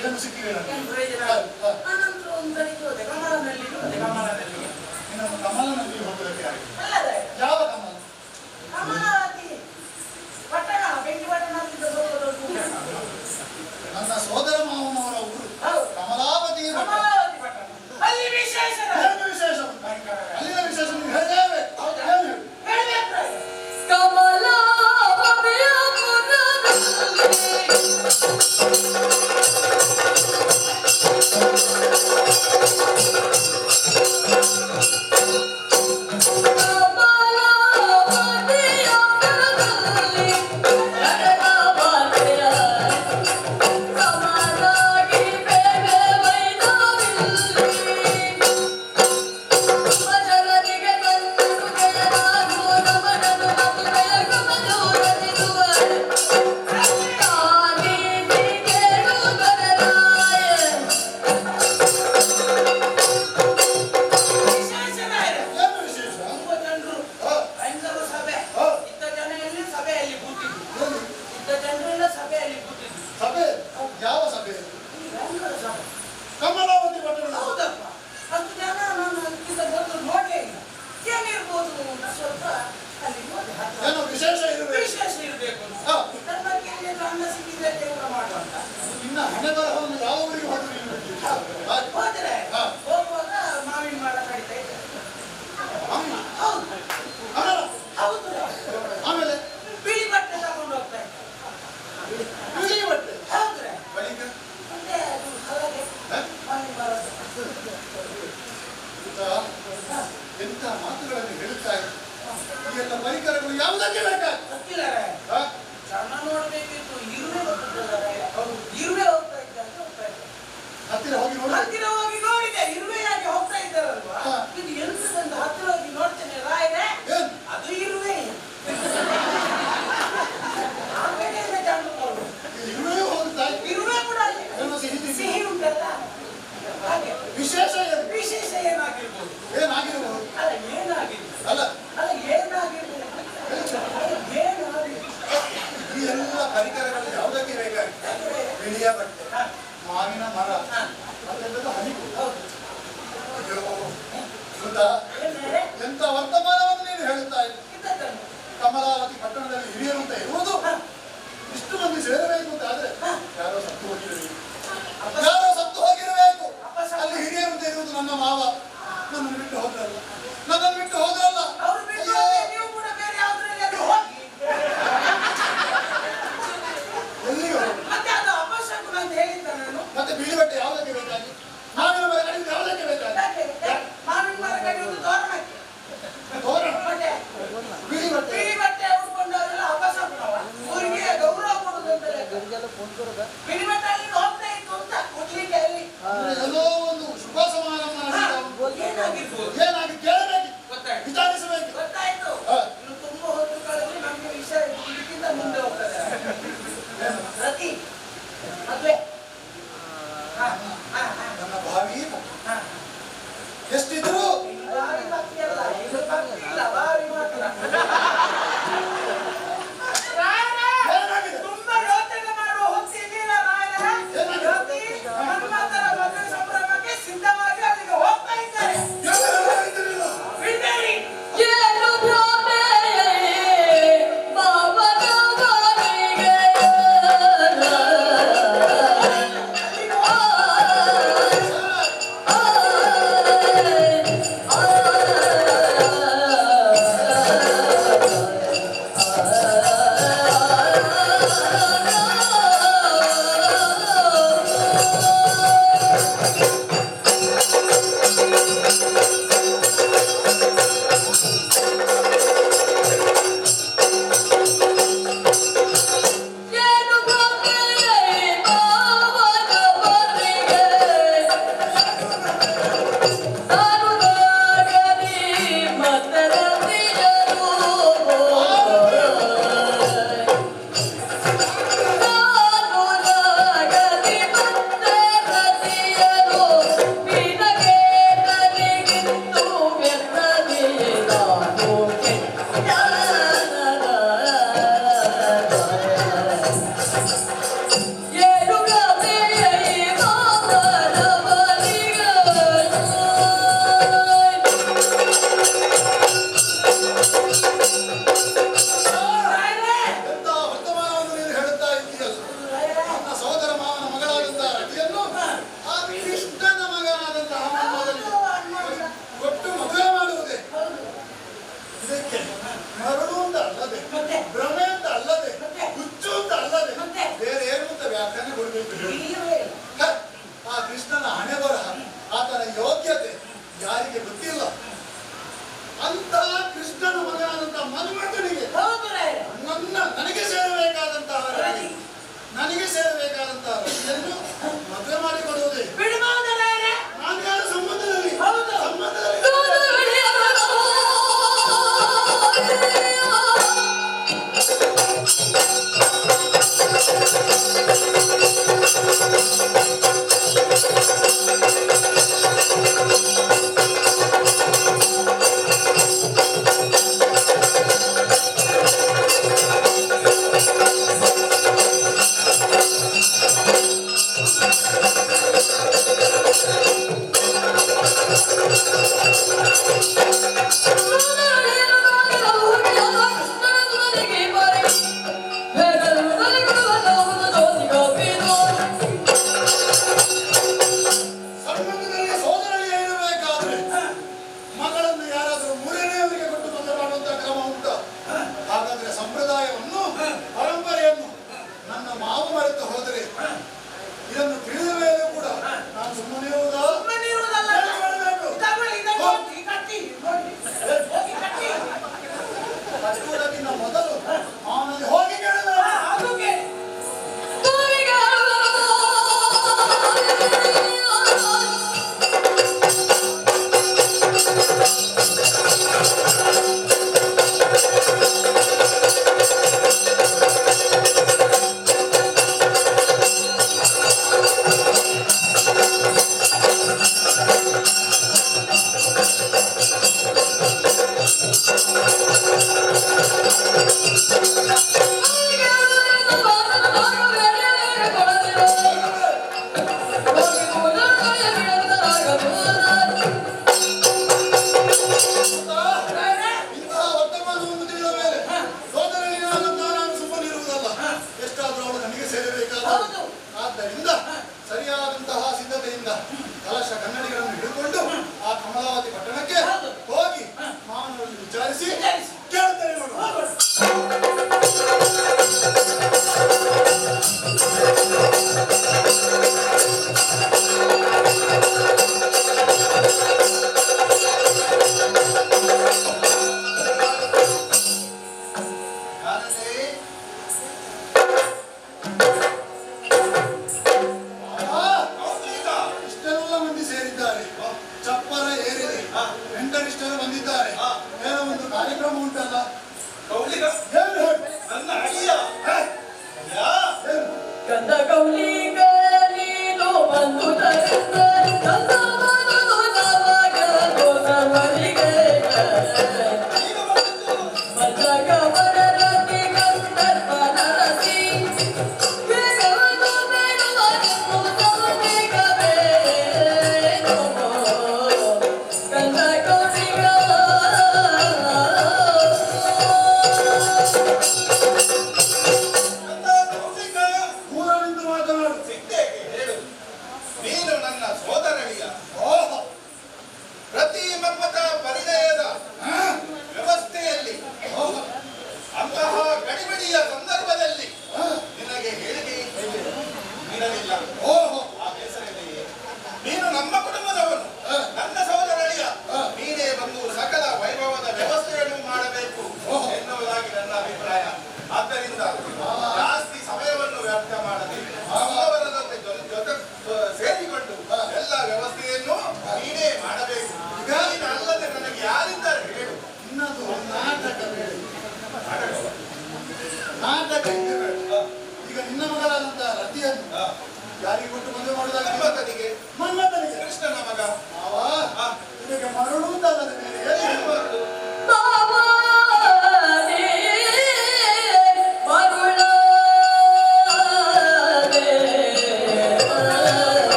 ಇದನ್ನು ಸಿಕ್ಕಿವೆ ನನಗೆ. ಅನಂತರ ಒಂದು ಗಮನದಲ್ಲಿರುವ ಗಮನ ಇಳಿಯ ಬಟ್ಟೆ ಮಾವಿನ ಮರ. ಅದೆಲ್ಲದ ಹನಿ ಅಯ್ಯೋ ಹೌದಾ ಎಂತ ವರ್ತಮಾನವನ್ನು ನೀನು ಹೇಳುತ್ತಾ ಕಮಲಾವತಿ ಪಟ್ಟಣದಲ್ಲಿ ಹಿರಿಯರು ಅಂತ ಇರುವುದು? ಇಷ್ಟು ಮಂದಿ ಸೇರಬೇಕು ಅಂತ ಆದ್ರೆ ಯಾರೋ ಸತ್ತು ಹೋಗಿರಬೇಕು. ಯಾರೋ ಸತ್ತು ಹೋಗಿರಬೇಕು. ಅಲ್ಲಿ ಹಿರಿಯರು ಅಂತ ಇರುವುದು ನನ್ನ ಮಾವ. ನನ್ನನ್ನು ಬಿಟ್ಟು ಹೋದ್ರಲ್ಲ ನನ್ನನ್ನು ಬಿಟ್ಟು ಹೋದ್ರಲ್ಲ ಆ ಕೃಷ್ಣನ ಹಣೆ ಬರಹ ಆತನ ಯೋಗ್ಯತೆ ಯಾರಿಗೆ ಗೊತ್ತಿಲ್ಲ ಅಂತ ಕೃಷ್ಣನ ಮಗನಾದಂತ ಮನ್ಮಥನಿಗೆ ನನ್ನ ನನಗೆ ಸೇರಬೇಕಾದಂತಹ ನನಗೆ ಸೇರಬೇಕಾದಂತಹ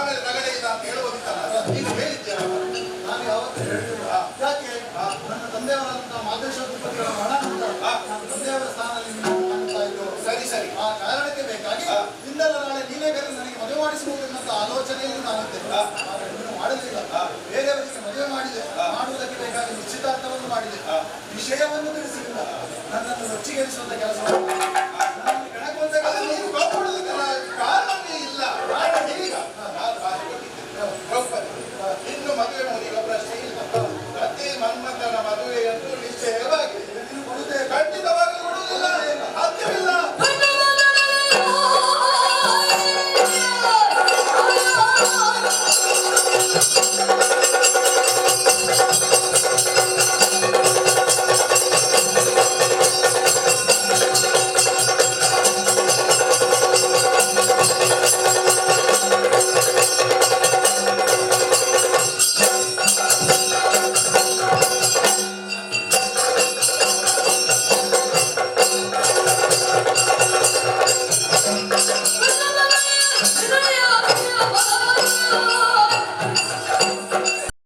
ಆಮೇಲೆ ನಗಡೆ ಇಲ್ಲ ಅಂತ ಹೇಳುವಂತಲ್ಲ ನೀನು ಹೇಳಿದ್ದೇನೆ ನಾನು ಯಾವತ್ತೂ ಯಾಕೆ ನನ್ನ ತಂದೆಯವರಂತ ಮಾದೇಶ್ವರ ಹಣ ಅಂತ ನನ್ನ ತಂದೆಯವರ ಸ್ಥಾನದಲ್ಲಿ ಕಾಣ್ತಾ ಇದ್ದು ಸರಿ ಸರಿ. ಆ ಕಾರಣಕ್ಕೆ ಬೇಕಾಗಿ ಇಂದಲ್ಲ ನಾಳೆ ನೀವೇ ಬೇಕಾದ್ರೆ ನನಗೆ ಮದುವೆ ಮಾಡಿಸಬಹುದನ್ನಂತ ಆಲೋಚನೆಯಲ್ಲಿ ನಾನು ಅದನ್ನು ಮಾಡಲಿಲ್ಲ ಬೇರೆಯವರಿಗೆ ಮದುವೆ ಮಾಡಿದೆ. ಮಾಡುವುದಕ್ಕೆ ಬೇಕಾಗಿ ನಿಶ್ಚಿತಾರ್ಥವನ್ನು ಮಾಡಿದೆ. ವಿಷಯವನ್ನು ತಿಳಿಸಲಿಲ್ಲ ನನ್ನನ್ನು ರೊಚ್ಚಿಗೆರಿಸುವಂತ ಕೆಲಸ